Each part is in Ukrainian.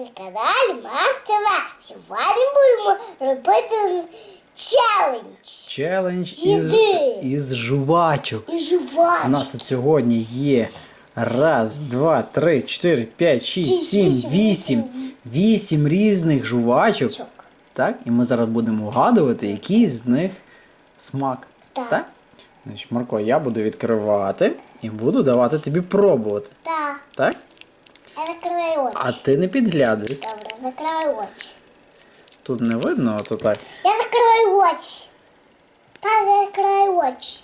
на каналі Мастера. Сьогодні будемо робити челендж. Челендж із, Їди. із жувачок. І У жувач. нас тут сьогодні є раз, два, три, чотири, п'ять, шість, Шість, сім, вісім, вісім. Вісім різних жувачок. Так? І ми зараз будемо вгадувати, який з них смак. Так. Значить, Марко, я буду відкривати і буду давати тобі пробувати. Так. Так? Я закриваю очі. А ти не підглядуй. Добре, закриваю очі. Тут не видно, а то так. Я закриваю очі. Так, я закриваю очі.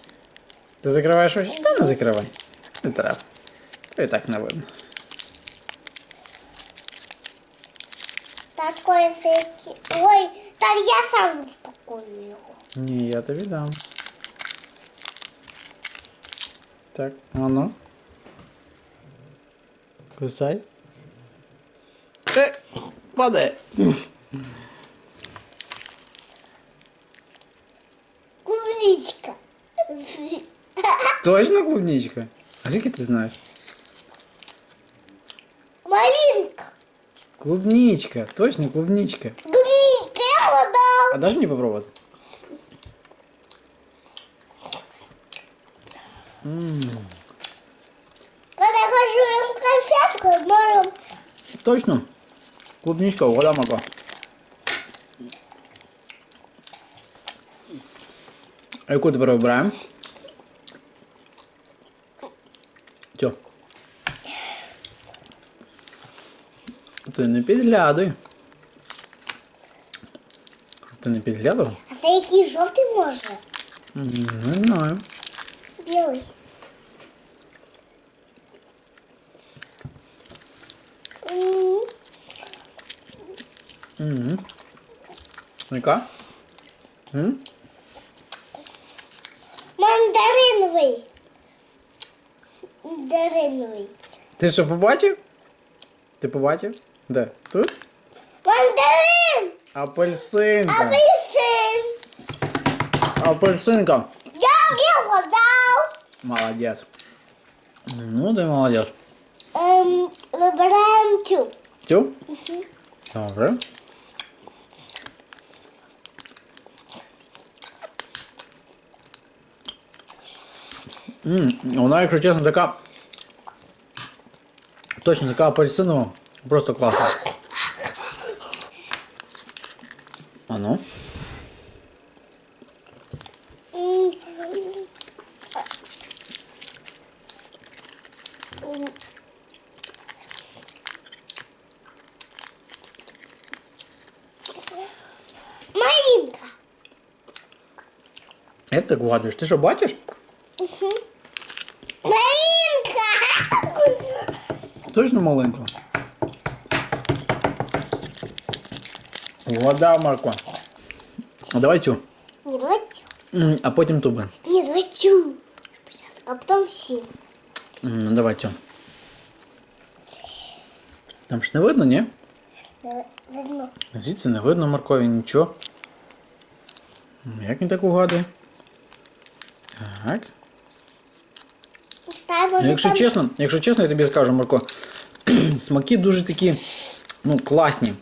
Ти закриваєш очі? Та не закривай. Не треба. То і так не видно. Татко, якщо... Ой, та я сам успокою його. Ні, я тобі дам. Так, а ну. Кусай. Е, падає. Куличка. Точно клубничка? А скільки ти знаєш? Малинка. Клубничка, точно клубничка. Клубничка, я вода. А даш мені попробувати? Когда Точно. Клубничка, вода могла. А яку тепер обираємо? Тьо. Ти не підглядуй. Ти не підглядав? А це який жовтий може? М, Не знаю. Білий. Угу. Яка? М? Мандариновий. Мандариновий. Ти що побачив? Ти побачив? Де? Тут? Мандарин! Апельсинка. Апельсин! Апельсинка. Я його дав. Молодець. Ну, ти молодець. Ем, вибираємо цю. Цю? Добре. Вона, якщо чесно, така. Точно така апельсинова. Просто класна. А ну. М, м. Малинка. Як так вгадуєш? Ти Точно маленька? Вода, Марко. А давай цю. Не цю. М, А потім ту би. Не цю. А потом все. М, Ну давай цю. Там ж не видно, ні? Видно. Звідси не видно Маркові нічого. М, Як він так угадує? Так. Та, Ну, може, якщо там... чесно, якщо чесно, я тобі скажу, Марко, смаки дуже такі, ну, класні.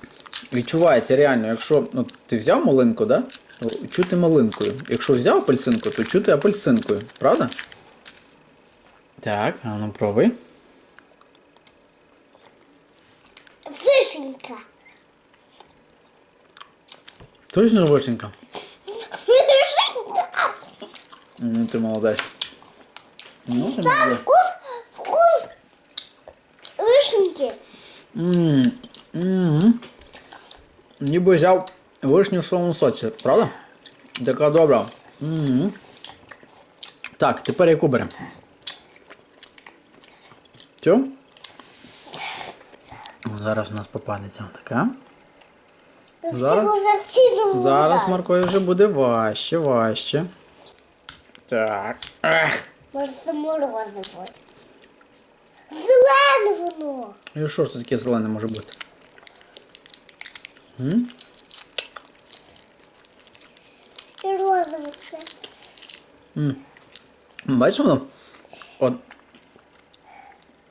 Відчувається реально, якщо ну, ти взяв малинку, да? то чути малинкою. Якщо взяв апельсинку, то чути апельсинкою, правда? Так, а ну пробуй. Вишенька. Точно вишенька? Вишенька. Ну, ти молодець. Ну, ти молодець. вкус Ммм. Ніби взяв вишню в своєму соці, правда? Така добра. Ммм. Так, тепер яку беремо? Цю? Зараз у нас попадеться така. Зараз- Всього Зараз. Маркові вже буде важче, важче. Так. Ех. Може, це морозиво. Зелене воно. І що ж це таке зелене може бути? М? І розове все. М. Бачиш воно? От.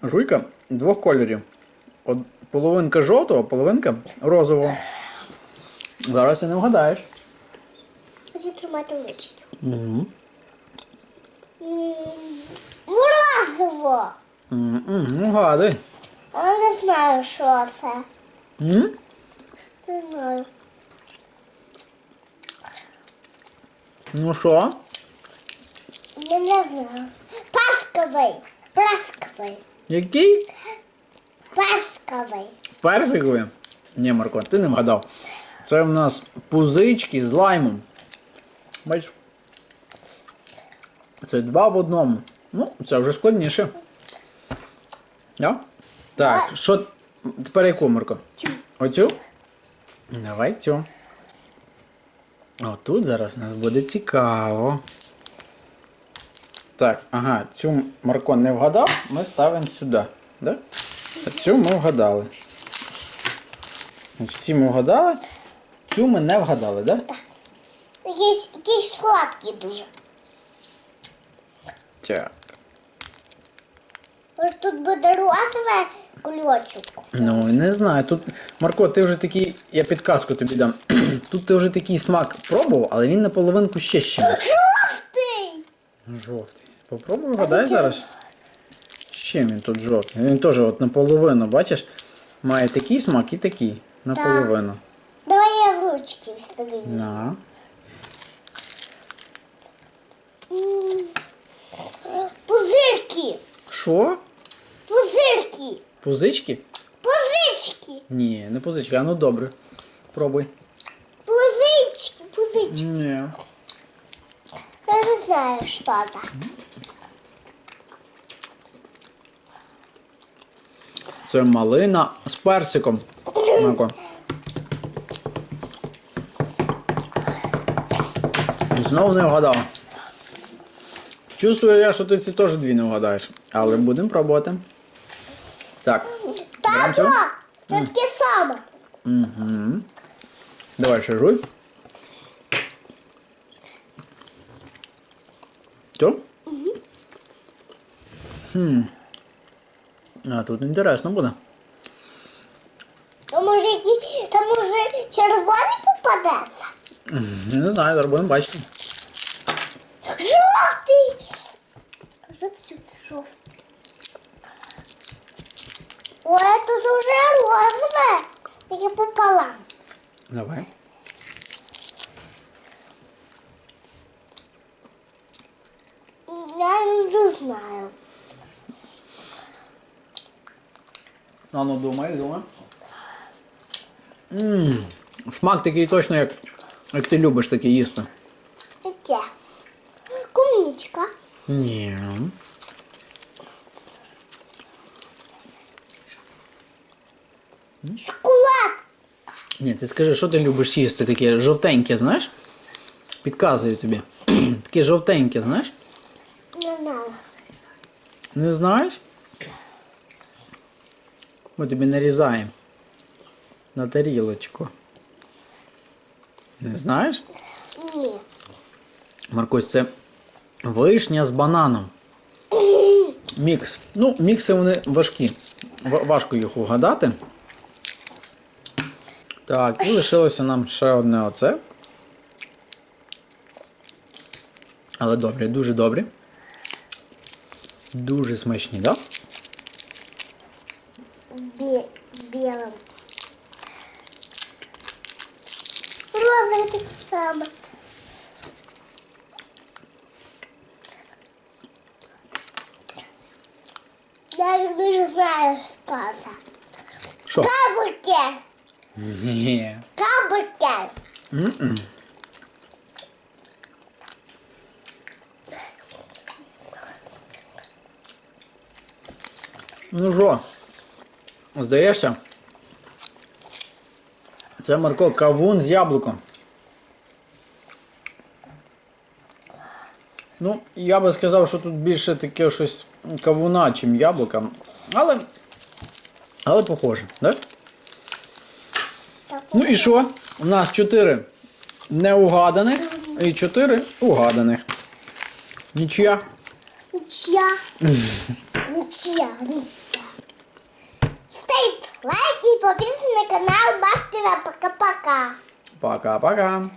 Жуйка двох кольорів. От половинка жовтого, половинка розового. Зараз ти не вгадаєш. Хочу тримати ручки. Угу. Морозиво. Ну, гадай. Я не знаю, що це. М? Не знаю. Ну що? Я не знаю. Пасковий. Пасковий. Який? Пасковий. Персиковий? Ні, Марко, ти не вгадав. Це в нас пузички з лаймом. Бачиш? Це два в одному. Ну, це вже складніше. Да? Так, що тепер яку, Марко? Цю. Оцю? Давай цю. О, тут зараз нас буде цікаво. Так, ага, цю Марко не вгадав, ми ставимо сюди. Да? А цю ми вгадали. Ці ми вгадали, цю ми не вгадали, да? Якийсь, якийсь сладкий дуже. Так. Ось тут буде розове кульочок. Ну, не знаю. Тут, Марко, ти вже такий, я підказку тобі дам. Тут ти вже такий смак пробував, але він наполовинку ще ще. Жовтий! Жовтий. Попробуй вгадай зараз. Чим він тут жовтий? Він теж от наполовину, бачиш, має такий смак і такий. Наполовину. Давай я в ручки візьму. На. Пузирки! Що? Пузички? Пузички! Ні, не пузички, а ну добре. Пробуй. Пузички, пузички. Ні. Я не знаю, що це. Це малина з персиком. Знову не вгадав. Чувствую я, що ти ці теж дві не вгадаєш. Але будемо пробувати. Так. Тато! Це таке саме. Угу. Давай ще жуй. Що? Хм. А тут інтересно буде. А може, які- та може червоний попадеться? Не знаю, зараз будемо бачити. Жовтий! Жовтий, жовтий. Ой, тут уже розове. Таке пополам. Давай. Я не знаю. А ну думай, думай. Ммм, смак такий точно, як, як ти любиш таке їсти. Таке. Кумничка. Ні. Шоколад. Ні, ти скажи, що ти любиш їсти таке жовтеньке, знаєш? Підказую тобі. Таке жовтеньке, знаєш? Не знаю. Не знаєш? Ми тобі нарізаємо. На тарілочку. Не знаєш? Ні. Маркось, це вишня з бананом. Мікс. Ну, мікси вони важкі. Ва- Важко їх угадати. Так, і лишилося нам ще одне оце. Але добре, дуже добре. Дуже смачні, так? Бі білим. Розовий такий саме. Я не знаю, що це. Що? Кабурки. Ні. М-м. Ну що, здаєшся? Це Марко кавун з яблуком. Ну, я би сказав, що тут більше таке щось кавуна, чим яблука. Але. Але похоже, так? Так, Ну і що? У нас 4 неугаданих і 4 угаданих. Нічия. Нічия. Нічия, Ставьте лайк і подписывайтесь на канал Баш Пока-пока. Пока-пока.